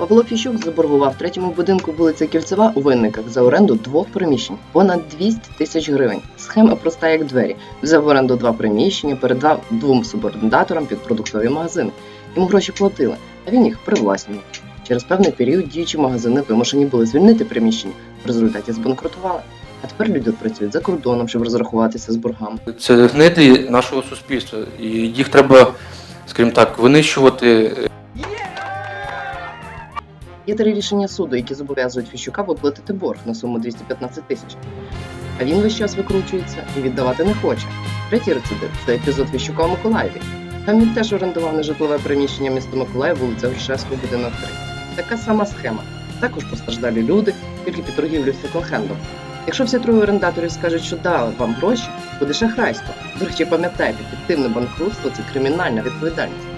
Павло Фіщук заборгував третьому будинку вулиця Кільцева у винниках за оренду двох приміщень понад 200 тисяч гривень. Схема проста як двері. Взяв в оренду два приміщення, передав двом суборендаторам під продуктові магазини. Йому гроші платили, а він їх привласнював. Через певний період діючі магазини вимушені були звільнити приміщення, в результаті збанкрутували. А тепер люди працюють за кордоном, щоб розрахуватися з боргами. Це гниди нашого суспільства, і їх треба, скажімо так, винищувати. Є три рішення суду, які зобов'язують Фіщука виплатити борг на суму 215 тисяч. А він весь час викручується і віддавати не хоче. Третій рецидив це епізод Фіщука у Миколаєві. Там він теж орендував нежитлове приміщення міста Миколаїв, вулиця Грушевського, будинок 3. Така сама схема. Також постраждалі люди, тільки під торгівлю секонд-хендом. Якщо всі троє орендаторів скажуть, що дали вам гроші, буде шахрайство. До речі, пам'ятайте, фіктивне банкрутство це кримінальна відповідальність.